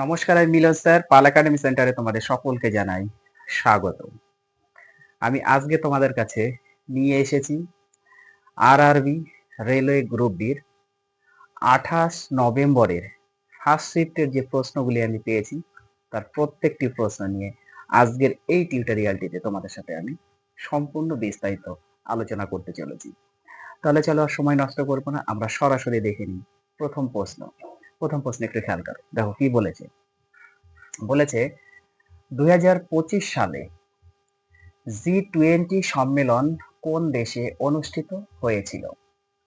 নমস্কার, আমি মিলন স্যার, পাল একাডেমি সেন্টারে তোমাদের সকলকে জানাই স্বাগত। আমি আজকে তোমাদের কাছে নিয়ে এসেছি আর আরবি রেলওয়ে গ্রুপ ডির আঠাশ নভেম্বরের ফার্স্ট শিফটের যে প্রশ্নগুলি আমি পেয়েছি, তার প্রত্যেকটি প্রশ্ন নিয়ে আজকের এই টিউটোরিয়ালটিতে তোমাদের সাথে আমি সম্পূর্ণ বিস্তারিত আলোচনা করতে চলেছি। তাহলে চলো আর সময় নষ্ট করব না, আমরা সরাসরি দেখে নিই প্রথম প্রশ্ন। প্রথম প্রশ্ন একটু খেয়াল করো। দেখো কি বলেছে? বলেছে, দুই হাজার পঁচিশ সালে জি টোয়েন্টি সম্মেলন কোন দেশে অনুষ্ঠিত হয়েছিল?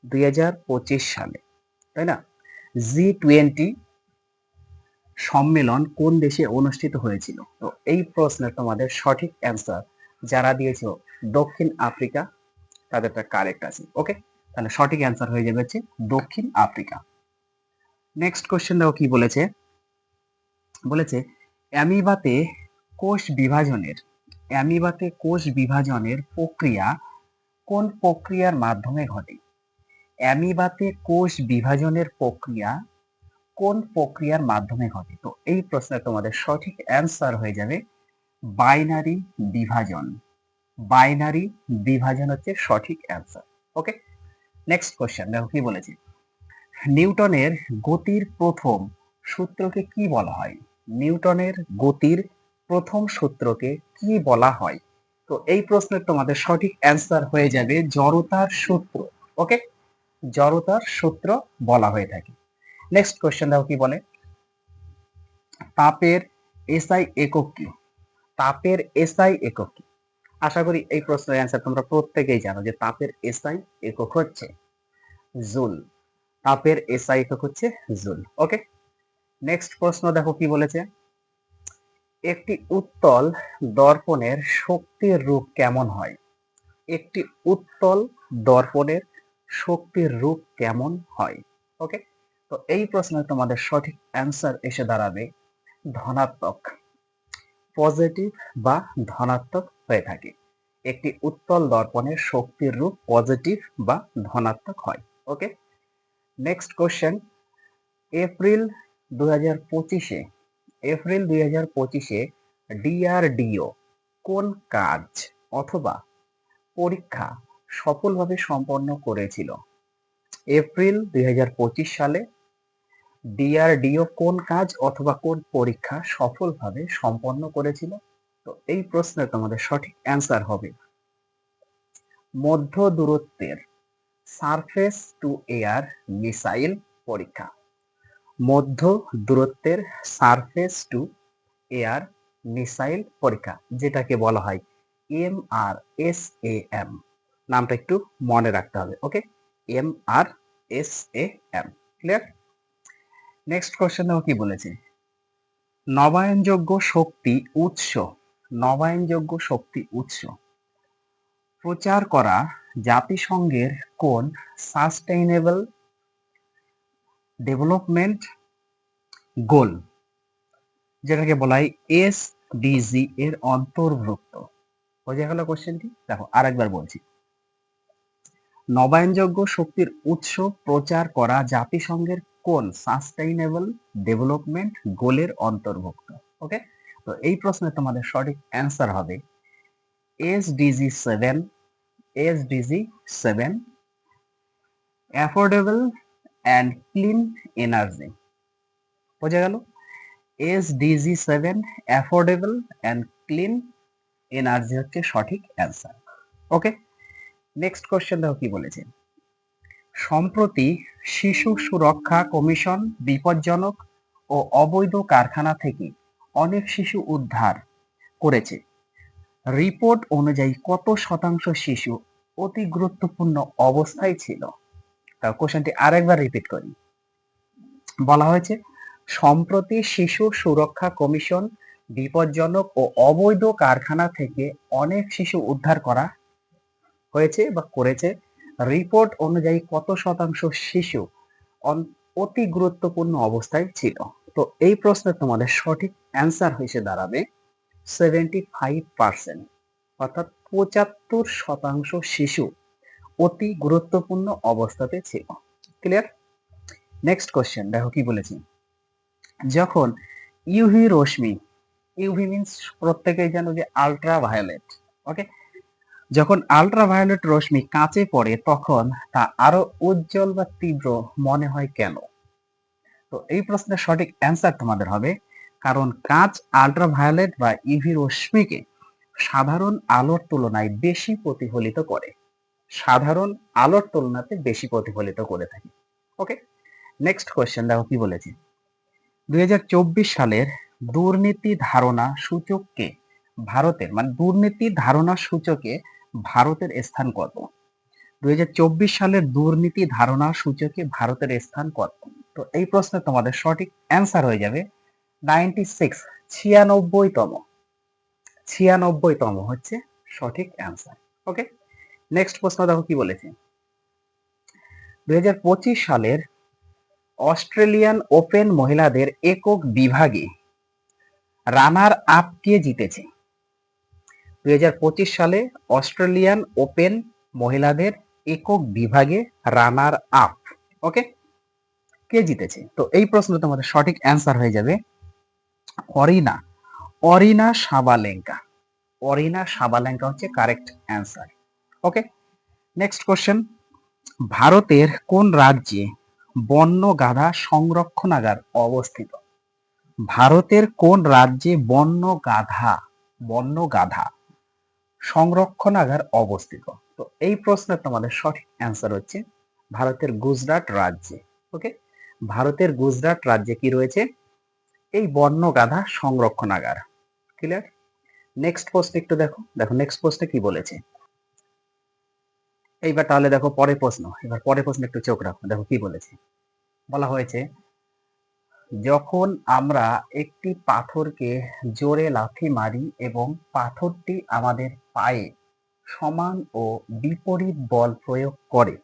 দুই হাজার পঁচিশ সালে, তাই না? জি টোয়েন্টি সম্মেলন কোন দেশে অনুষ্ঠিত হয়েছিল? তো এই প্রশ্নের তোমাদের সঠিক অ্যান্সার যারা দিয়েছ দক্ষিণ আফ্রিকা, তাদেরটা কারেক্ট আছে ওকে তাহলে সঠিক অ্যান্সার হয়ে যাবে হচ্ছে দক্ষিণ আফ্রিকা। নেক্সট কোশ্চেন দেখো কি বলেছে? বলেছে, অ্যামিবাতে কোষ বিভাজনের, অ্যামিবাতে কোষ বিভাজনের প্রক্রিয়া কোন প্রক্রিয়ার মাধ্যমে ঘটে? অ্যামিবাতে কোষ বিভাজনের প্রক্রিয়া কোন প্রক্রিয়ার মাধ্যমে ঘটে? তো এই প্রশ্নে তোমাদের সঠিক অ্যান্সার হয়ে যাবে, বাইনারি বিভাজন। বাইনারি বিভাজন হচ্ছে সঠিক অ্যান্সার ওকে নেক্সট কোশ্চেন দেখো কি বলেছে? নিউটনের গতির প্রথম সূত্রকে কি বলা হয়? নিউটনের গতির প্রথম সূত্রকে কি বলা হয়? তো এই প্রশ্নের তোমাদের সঠিক অ্যান্সার হয়ে যাবে জড়তার সূত্র ওকে জড়তার সূত্র বলা হয়ে থাকে। নেক্সট কোশ্চেন দেখো কি বলে? তাপের এসআই একক কি? তাপের এসআই একক কি? আশা করি এই প্রশ্নের অ্যান্সার তোমরা প্রত্যেকেই জানো যে তাপের এসআই একক হচ্ছে জুল। তাপের এসআই একক হচ্ছে জুল। ওকে নেক্সট প্রশ্ন দেখো কি বলেছে? একটি উত্তল দর্পণের শক্তির রূপ কেমন হয়? একটি উত্তল দর্পণের শক্তির রূপ কেমন হয়? ওকে তো এই প্রশ্নে তোমাদের সঠিক অ্যান্সার এসে দাঁড়াবে ধনাত্মক। পজিটিভ বা ধনাত্মক হয়ে থাকে। একটি উত্তল দর্পণের শক্তির রূপ পজিটিভ বা ধনাত্মক হয়। ওকে নেক্সট কোশ্চেন এপ্রিল দু হাজার পঁচিশে এপ্রিল দুই হাজার পঁচিশে ডিআরডিও কোন কাজ অথবা পরীক্ষা সফলভাবে সম্পন্ন করেছিল? এপ্রিল দুই হাজার পঁচিশ সালে ডিআরডিও কোন কাজ অথবা কোন পরীক্ষা সফলভাবে সম্পন্ন করেছিল? তো এই প্রশ্নের তোমাদের সঠিক অ্যান্সার হবে। মধ্য দূরত্বের সারফেস টু এয়ার মিসাইল পরীক্ষা। মধ্য দূরত্বের সারফেস টু এয়ার মিসাইল পরীক্ষা, যেটাকে বলা হয় M R S A M নামটা একটু মনে রাখতে হবে, okay? M R S A M clear next question দেখো কি বলেছে? নবায়নযোগ্য শক্তি উৎস, নবায়নযোগ্য শক্তি উৎস। প্রচার করা জাতিসংঘের কোন সাস্টেইনেবল ডেভেলপমেন্ট গোল? যেটাকে বলা হয় এস ডিজি এর অন্তর্ভুক্ত। বোঝা গেল কোশ্চেনটি দেখো, আরেকবার বলছি। নবায়নযোগ্য শক্তির উৎস প্রচার করা জাতিসংঘের কোন সাস্টেইনেবল ডেভেলপমেন্ট গোলের অন্তর্ভুক্ত? ওকে তো এই প্রশ্নে তোমাদের সঠিক অ্যান্সার হবে SDG seven SDG seven affordable and clean energy বোঝা গেল? SDG seven affordable and clean energy হচ্ছে সঠিক অ্যান্সার ওকে নেক্সট কোশ্চেন দেখো কি বলেছে? সম্প্রতি শিশু সুরক্ষা কমিশন বিপজ্জনক ও অবৈধ কারখানা থেকে অনেক শিশু উদ্ধার করেছে। রিপোর্ট অনুযায়ী কত শতাংশ শিশু অতি গুরুত্বপূর্ণ অবস্থায় ছিল? তা কোশ্চেনটি আরেকবার রিপিট করি। বলা হয়েছে, সম্প্রতি শিশু সুরক্ষা কমিশন বিপজ্জনক ও অবৈধ কারখানা থেকে অনেক শিশু উদ্ধার করা হয়েছে বা করেছে। রিপোর্ট অনুযায়ী কত শতাংশ শিশু অতি গুরুত্বপূর্ণ অবস্থায় ছিল? তো এই প্রশ্নের তোমাদের সঠিক অ্যান্সার হয়েছে দাঁড়াবে। সেভেন্টি ফাইভ পার্সেন্ট অর্থাৎ পঁচাত্তর শতাংশ শিশু অতি গুরুত্বপূর্ণ অবস্থাতে ছিল। ক্লিয়ার নেক্সট কোশ্চেন দেখো কি বলেছি। যখন ইউভি রশ্মি ইউভি মিনস প্রত্যেকেই জানো যে আলট্রা ভায়োলেট ওকে যখন আলট্রা ভায়োলেট রশ্মি কাঁচে পড়ে, তখন তা আরও উজ্জ্বল বা তীব্র মনে হয় কেন? তো এই প্রশ্নের সঠিক অ্যান্সার তোমাদের হবে কারণ কাঁচ আলট্রা ভায়োলেট বা ইভি রশ্মিকে সাধারণ আলোর তুলনায় বেশি প্রতিফলিত করে। সাধারণ আলোর তুলনাতে বেশি প্রতিফলিত করে থাকে। ওকে নেক্সট কোয়েশ্চেন দেখো কি বলেছি? দুই সালের দুর্নীতি ধারণা সূচককে ভারতের মানে দুর্নীতি ধারণা সূচকে ভারতের স্থান কত? দুই হাজার চব্বিশ সালের দুর্নীতি ধারণা সূচকে ভারতের স্থান কত? তো এই প্রশ্নে তোমাদের সঠিক অ্যান্সার হয়ে যাবে। Ninety six ছিয়ানব্বইতম। ছিয়ানব্বইতম হচ্ছে সঠিক অ্যান্সার ওকে নেক্সট প্রশ্ন দেখো কি বলেছে। দুই হাজার পঁচিশ সালের অস্ট্রেলিয়ান ওপেন মহিলাদের একক বিভাগে রানার আপ কে জিতেছে? দুই হাজার পঁচিশ সালে অস্ট্রেলিয়ান ওপেন মহিলাদের একক বিভাগে রানার আপ ওকে কে জিতেছে? তো এই প্রশ্ন তোমাদের সঠিক অ্যান্সার হয়ে যাবে Arina. Arina Sabalenka. Aryna Sabalenka হচ্ছে correct answer okay next question ভারতের কোন রাজ্যে বন্য গাধা সংরক্ষণাগার অবস্থিত? ভারতের কোন রাজ্যে বন্য গাধা বন্য গাধা সংরক্ষণাগার অবস্থিত? তো এই প্রশ্নের তোমাদের সঠিক অ্যান্সার হচ্ছে ভারতের গুজরাট রাজ্যে। ওকে ভারতের গুজরাট রাজ্যে কি রয়েছে? এই বন্য গাধা সংরক্ষণাগার। ক্লিয়ার নেক্সট পোস্ট একটু দেখো। দেখো নেক্সট পোস্টে কি বলেছে? এইবার তাহলে দেখো পরের প্রশ্ন। এবার পরের প্রশ্ন একটু চোখ রাখো। দেখো কি বলেছে? বলা হয়েছে, যখন আমরা একটি পাথরকে জোরে লাথি মারি এবং পাথরটি আমাদের পায়ে সমান ও বিপরীত বল প্রয়োগ করে,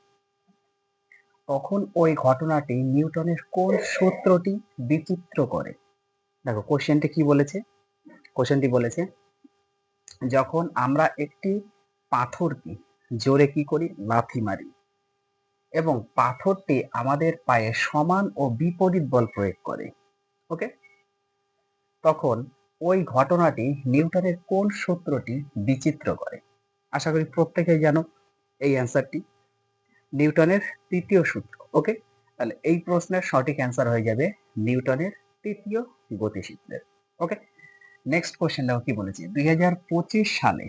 তখন ওই ঘটনাটি নিউটনের কোন সূত্রটি বিচিত্র করে? দেখো কোশ্চেনটি কি বলেছে? কোশ্চেনটি বলেছে, যখন আমরা একটি পাথরকে জোরে কি করি? লাথি মারি। এবং পাথরটি আমাদের পায়ে সমান ও বিপরীত বল প্রয়োগ করে। ওকে তখন ওই ঘটনাটি নিউটনের কোন সূত্রটি বিচিত্র করে? আশা করি প্রত্যেকেই জানো এই অ্যান্সারটি নিউটনের তৃতীয় সূত্র ওকে তাহলে এই প্রশ্নের সঠিক অ্যান্সার হয়ে যাবে নিউটনের তৃতীয় গতিসূত্রের ওকে নেক্সট কোশ্চেন কি বলেছে? দুই হাজার পঁচিশ সালে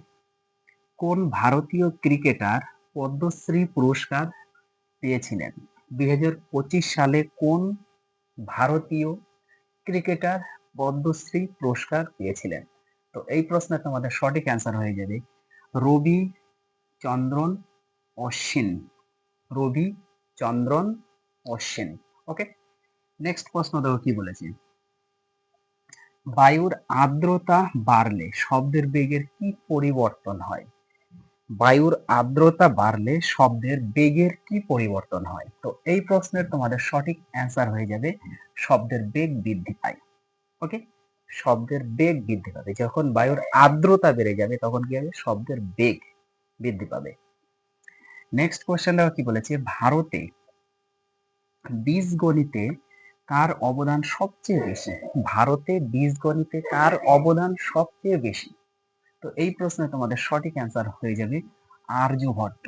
কোন ভারতীয় ক্রিকেটার পদ্মশ্রী পুরস্কার পেয়েছিলেন? দুই সালে কোন ভারতীয় ক্রিকেটার পদ্মশ্রী পুরস্কার পেয়েছিলেন? তো এই প্রশ্নের তোমাদের সঠিক অ্যান্সার হয়ে যাবে রবি চন্দ্রন অশ্বিন। রবি চন্দ্রন অশ্বিন। ওকে নেক্সট প্রশ্ন দেখো কি বলেছে? বায়ুর আর্দ্রতা বাড়লে শব্দের বেগের কি পরিবর্তন হয়? বায়ুর আর্দ্রতা বাড়লে শব্দের বেগের কি পরিবর্তন হয়? তো এই প্রশ্নের তোমাদের সঠিক অ্যান্সার হয়ে যাবে, শব্দের বেগ বৃদ্ধি পায়। ওকে শব্দের বেগ বৃদ্ধি পাবে। যখন বায়ুর আর্দ্রতা বেড়ে যাবে, তখন কি হবে? শব্দের বেগ বৃদ্ধি পাবে। নেক্সট কোশ্চেনটা কি বলেছে? ভারতে বীজগণিতে কার অবদান সবচেয়ে বেশি? ভারতে বীজগণিতে কার অবদান সবচেয়ে বেশি? তো এই প্রশ্নে তোমাদের সঠিক অ্যান্সার হয়ে যাবে আর্যভট্ট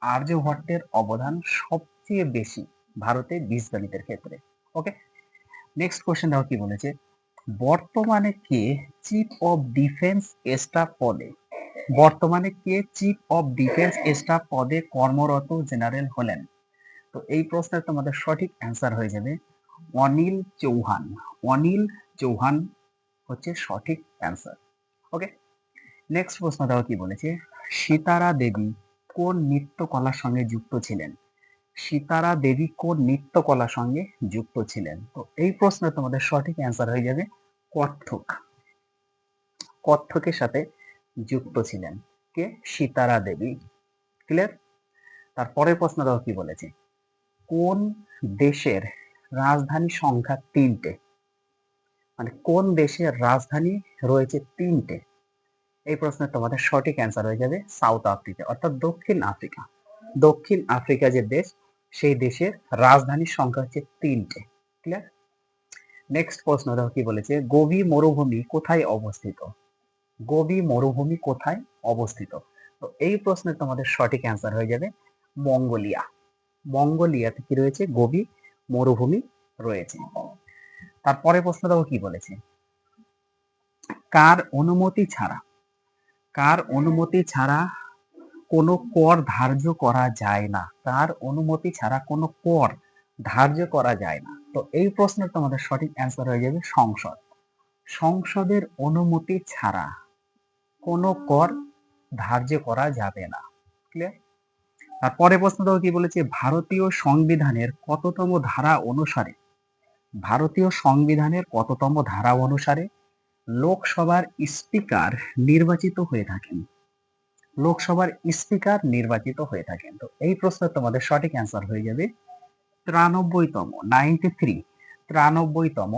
আর্যভট্টের অবদান সবচেয়ে বেশি ভারতে বীজগণিতের ক্ষেত্রে। ওকে নেক্সট কোশ্চেন দেখো কি বলেছে? বর্তমানে কে চিফ অফ ডিফেন্স স্টাফ পদে? বর্তমানে কে চিফ অফ ডিফেন্স স্টাফ পদে কর্মরত জেনারেল হলেন? তো এই প্রশ্নের তোমাদের সঠিক অ্যান্সার হয়ে যাবে অনিল চৌহান। অনিল চৌহান হচ্ছে সঠিক অ্যান্সার ওকে নেক্সট প্রশ্ন দেখো কি বলেছে? সীতারা দেবী কোন নৃত্যকলার সঙ্গে যুক্ত ছিলেন? সীতারা দেবী কোন নৃত্যকলার সঙ্গে যুক্ত ছিলেন? তো এই প্রশ্নের তোমাদের সঠিক অ্যান্সার হয়ে যাবে কত্থক। কত্থকের সাথে যুক্ত ছিলেন কে? সীতারা দেবী। ক্লিয়ার তারপরের প্রশ্ন দেখো কি বলেছে? কোন দেশের রাজধানী সংখ্যা তিনটে। মানে কোন দেশের রাজধানী রয়েছে তিনটে? এই প্রশ্নের তোমাদের সঠিক অ্যান্সার হয়ে যাবে সাউথ আফ্রিকা অর্থাৎ দক্ষিণ আফ্রিকা। দক্ষিণ আফ্রিকা যে দেশ, সেই দেশের রাজধানীর সংখ্যা হচ্ছে তিনটে। ক্লিয়ার নেক্সট প্রশ্ন দেখো কি বলেছে, গোবি মরুভূমি কোথায় অবস্থিত? গোবি মরুভূমি কোথায় অবস্থিত? তো এই প্রশ্নের তোমাদের সঠিক অ্যান্সার হয়ে যাবে মঙ্গোলিয়া। মঙ্গোলিয়াতে কি রয়েছে? গোবি মরুভূমি রয়েছে। তারপরে প্রশ্ন দেখো কি বলেছে? কার অনুমতি ছাড়া, কার অনুমতি ছাড়া কোনো কর ধার্য করা যায় না। কার অনুমতি ছাড়া কোনো কর ধার্য করা যায় না। তো এই প্রশ্নের তোমাদের সঠিক অ্যান্সার হয়ে যাবে সংসদ। সংসদের অনুমতি ছাড়া কোনো কর ধার্য করা যাবে না। ক্লিয়ার তারপরে প্রশ্ন দেখো কি বলেছে? ভারতীয় সংবিধানের কততম ধারা অনুসারে? ভারতীয় সংবিধানের কততম ধারা অনুসারে? লোকসভার স্পিকার নির্বাচিত হয়ে থাকেন। লোকসভার স্পিকার নির্বাচিত হয়ে থাকেন। তো এই প্রশ্ন তোমাদের সঠিক অ্যান্সার হয়ে যাবে। ত্রানব্বইতম নাইনটি থ্রি ত্রানব্বইতম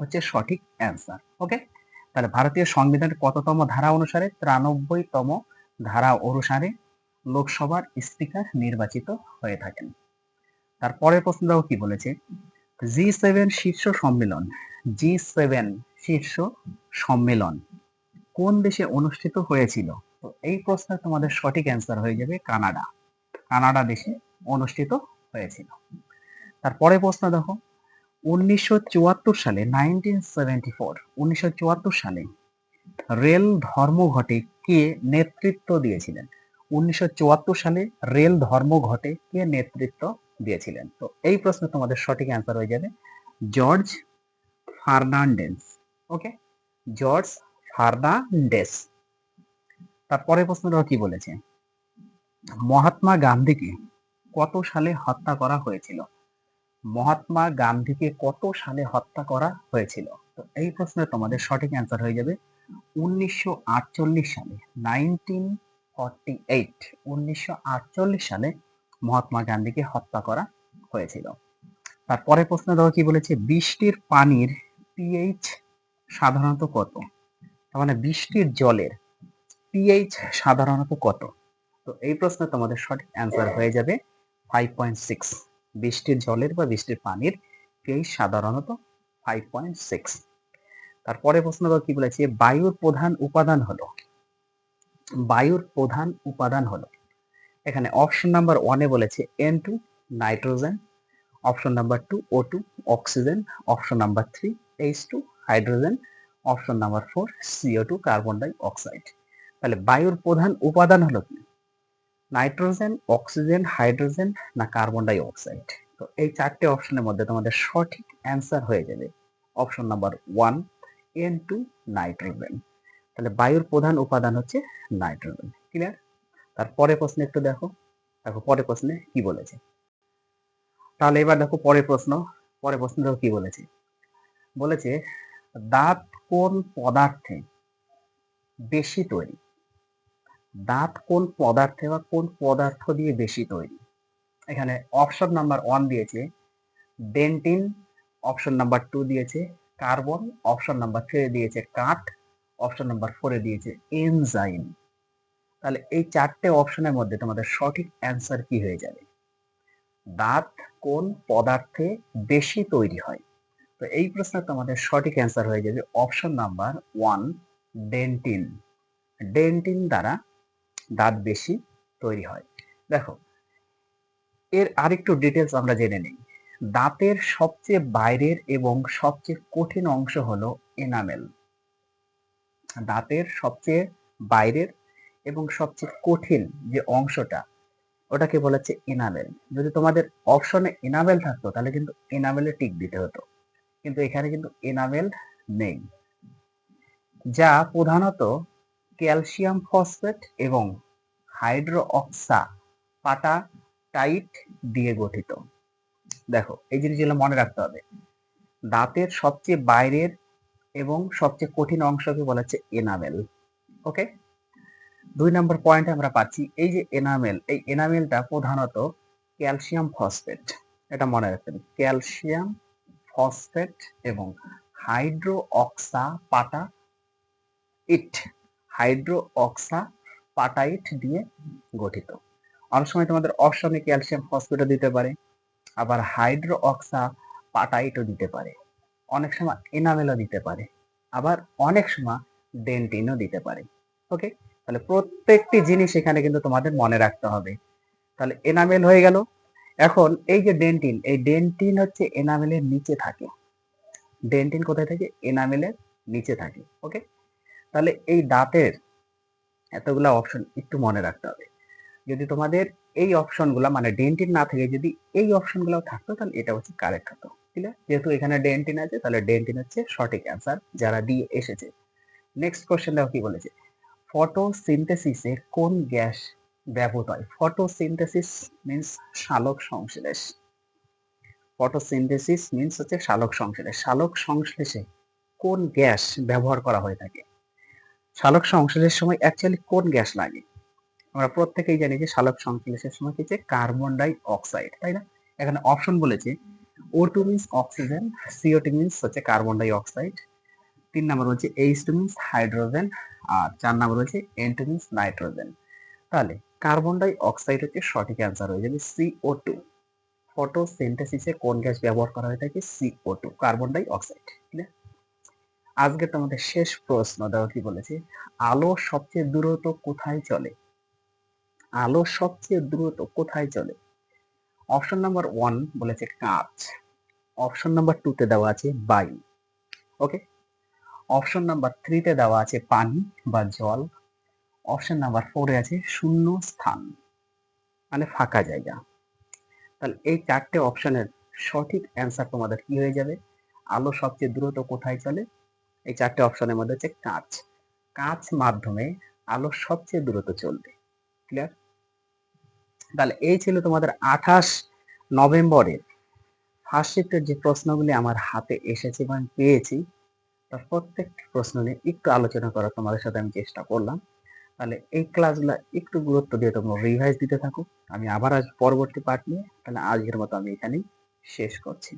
হচ্ছে সঠিক অ্যান্সার ওকে তাহলে ভারতীয় সংবিধানের কততম ধারা অনুসারে? ত্রানব্বইতম ধারা অনুসারে লোকসভার স্পিকার নির্বাচিত হয়ে থাকেন। তারপরের প্রশ্ন দেখো কি বলেছে? জি সেভেন শীর্ষ সম্মেলন জি সেভেন শীর্ষ সম্মেলন কোন দেশে অনুষ্ঠিত হয়েছিল? তো এই প্রশ্নের তোমাদের সঠিক অ্যান্সার হয়ে যাবে কানাডা। কানাডা দেশে অনুষ্ঠিত হয়েছিল। তারপরে প্রশ্ন দেখো। উনিশশো চুয়াত্তর সালে নাইনটিন সেভেন্টি ফোর উনিশশো চুয়াত্তর সালে রেল ধর্মঘটে কে নেতৃত্ব দিয়েছিলেন? উনিশশো চুয়াত্তর সালে রেল ধর্মঘটে কে নেতৃত্ব দিয়েছিলেন? তো এই প্রশ্নে তোমাদের সঠিক অ্যান্সার হয়ে যাবে। জর্জ ফার্নান্ডেস। ওকে জর্জ ফার্নান্ডেস। তারপরে প্রশ্নটা কি বলেছে? মহাত্মা গান্ধীকে কত সালে হত্যা করা হয়েছিল? মহাত্মা গান্ধীকে কত সালে হত্যা করা হয়েছিল? তো এই প্রশ্নের তোমাদের সঠিক অ্যান্সার হয়ে যাবে। উনিশশো আটচল্লিশ সালে নাইনটিন ফর্টি এইট উনিশশো সালে মহাত্মা গান্ধীকে হত্যা করা হয়েছিল। তারপরে প্রশ্ন দেখো কি বলেছে? বৃষ্টির পানির পিএইচ সাধারণত কত? মানে বৃষ্টির জলের পিএইচ সাধারণত কত? তো এই প্রশ্নে তোমাদের সঠিক অ্যান্সার হয়ে যাবে ফাইভ পয়েন্ট সিক্স বৃষ্টির জলের বা বৃষ্টির পানির পিএইচ সাধারণত ফাইভ পয়েন্ট সিক্স তারপরে প্রশ্ন কি বলেছে? বায়ুর প্রধান উপাদান হলো বায়ুর প্রধান উপাদান হলো। এখানে অপশন নাম্বার ওয়ানে বলেছে N two nitrogen option number two O two oxygen option number three H two hydrogen option number four CO two carbon dioxide তাহলে বায়ুর প্রধান উপাদান হলো কি? নাইট্রোজেন অক্সিজেন হাইড্রোজেন না কার্বন ডাই অক্সাইড তো এই চারটে অপশনের মধ্যে তোমাদের সঠিক অ্যান্সার হয়ে যাবে। Option number one N two nitrogen তাহলে বায়ুর প্রধান উপাদান হচ্ছে নাইট্রোজেন। ক্লিয়ার তারপরে প্রশ্ন একটু দেখো। দেখো পরে প্রশ্নে কি বলেছে? তাহলে এবার দেখো পরের প্রশ্ন। পরের প্রশ্ন দেখো কি বলেছে? বলেছে, দাঁত কোন পদার্থে বেশি তৈরি? দাঁত কোন পদার্থে বা কোন পদার্থ দিয়ে বেশি তৈরি? এখানে অপশন নাম্বার ওয়ান দিয়েছে ডেন্টিন অপশন নাম্বার টু দিয়েছে কার্বন অপশন নাম্বার থ্রি দিয়েছে, কাঠ অপশন নাম্বার ফোরে দিয়েছে এনজাইম তাহলে এই চারটে অপশনের মধ্যে তোমাদের সঠিক অ্যান্সার কি হয়ে যাবে? দাঁত, কোন পদার্থে বেশি তৈরি হয়? তো এই প্রশ্নের তোমাদের সঠিক অ্যান্সার হয়ে যাবে option number one dentin dentin দ্বারা দাঁত বেশি তৈরি হয়। দেখো, এর আরেকটু ডিটেলস আমরা জেনে নিই। দাঁতের সবচেয়ে বাইরের এবং সবচেয়ে কঠিন অংশ হলো এনামেল দাঁতের সবচেয়ে বাইরের এবং সবচেয়ে কঠিন যে অংশটা, ওটাকে বলা হচ্ছে এনামেল যদি তোমাদের অপশনে এনামেল থাকতো, তাহলে কিন্তু এনামেলে টিক দিতে হতো। কিন্তু এখানে কিন্তু এনামেল নেই। যা প্রধানত ক্যালসিয়াম ফসফেট এবং হাইড্রো অক্সা পাটা টাইট দিয়ে গঠিত। দেখো, এই জিনিসগুলো মনে রাখতে হবে। দাঁতের সবচেয়ে বাইরের এবং সবচেয়ে কঠিন অংশকে বলা হচ্ছে এনামেল ওকে দুই নম্বর পয়েন্ট আমরা পাচ্ছি, এই যে এনামেল এই এনামেলটা প্রধানত ক্যালসিয়াম ফসফেট এটা মনে রাখবেন ক্যালসিয়াম ফসফেট এবং hydroxyapatite hydro অক্সা পাটাইট দিয়ে গঠিত। অনেক সময় তোমাদের অপশনে ক্যালসিয়াম ফসফেটও দিতে পারে, আবার হাইড্রো অক্সা পাটাইটও দিতে পারে। অনেক সময় এনামেলও দিতে পারে, আবার অনেক সময় ডেন্টিনও দিতে পারে ওকে তাহলে প্রত্যেকটি জিনিস এখানে কিন্তু তোমাদের মনে রাখতে হবে। তাহলে এনামেল হয়ে গেল। এখন এই যে ডেন্টিন, এই ডেন্টিন হচ্ছে এনামেলের নিচে থাকে। ডেন্টিন কোথায় থাকে? এনামেলের নিচে থাকে ওকে তাহলে এই দাঁতের এতগুলা অপশন একটু মনে রাখতে হবে। যদি তোমাদের এই অপশনগুলো মানে ডেন্টিন না থেকে, যদি এই অপশনগুলো থাকতো, তাহলে এটা হচ্ছে কারেক্ট হতো আছে যেহেতু এখানে ডেন্টিন আছে, তাহলে ডেন্টিন হচ্ছে সঠিক অ্যান্সার যারা দিয়ে এসেছে। নেক্সট কোশ্চেন দেখো কি বলেছে? ফটোসিনথেসিসে কোন গ্যাস ব্যবহৃত হয়? ফটোসিনথেসিস মিন্স সালোক সংশ্লেষ। ফটোসিনথেসিস মিন্স হচ্ছে সালোক সংশ্লেষ। সালোক সংশ্লেষে কোন গ্যাস ব্যবহার করা হয়ে থাকে? শালক সংশ্লেষের সময় অ্যাকচুয়ালি কোন গ্যাস লাগে? আমরা প্রত্যেকেই জানি যে সালোক সংশ্লেষের সময় কি কার্বন ডাই অক্সাইড তাই না? এখানে অপশন বলেছে O two means oxygen CO two means হচ্ছে কার্বন ডাই তিন নম্বর হচ্ছে এইচ টু মিন্স হাইড্রোজেন আর চার নম্বর হচ্ছে এন টু মিন্স নাইট্রোজেন তাহলে কার্বন ডাই হচ্ছে সঠিক অ্যান্সার হয়ে যাবে সিও টু ফটোসিনথেসিসে কোন গ্যাস ব্যবহার করা হয়ে থাকে? CO two carbon dioxide আজকে তোমাদের শেষ প্রশ্ন দেখো কি বলেছে, আলো সবচেয়ে দ্রুত কোথায় চলে? আলো সবচেয়ে দ্রুত কোথায় চলে? অপশন নাম্বার ওয়ান বলেছে কাঁচ অপশন নাম্বার টু তে দেওয়া আছে বায়ু। ওকে অপশন নাম্বার থ্রিতে দেওয়া আছে পানি বা জল। অপশন নাম্বার ফোরে আছে শূন্য স্থান মানে ফাঁকা জায়গা। তাহলে এই চারটে অপশনের সঠিক অ্যান্সার তোমাদের কি হয়ে যাবে? আলো সবচেয়ে দ্রুত কোথায় চলে? এই চারটে অপশনের মধ্যে হচ্ছে কাঁচ কাঁচ মাধ্যমে আলো সবচেয়ে দ্রুত চলবে। ক্লিয়ার তাহলে এই ছিল তোমাদের আঠাশ নভেম্বরের ফার্স্ট শিফটের যে প্রশ্নগুলি আমার হাতে এসেছে এবং পেয়েছি তার প্রত্যেকটি প্রশ্ন নিয়ে একটু আলোচনা করার তোমাদের সাথে আমি চেষ্টা করলাম। তাহলে এই ক্লাসগুলো একটু গুরুত্ব দিয়ে তোমরা রিভাইজ দিতে থাকো। আমি আবার আজ পরবর্তী পার্ট নিয়ে, তাহলে আজকের মতো আমি এখানেই শেষ করছি।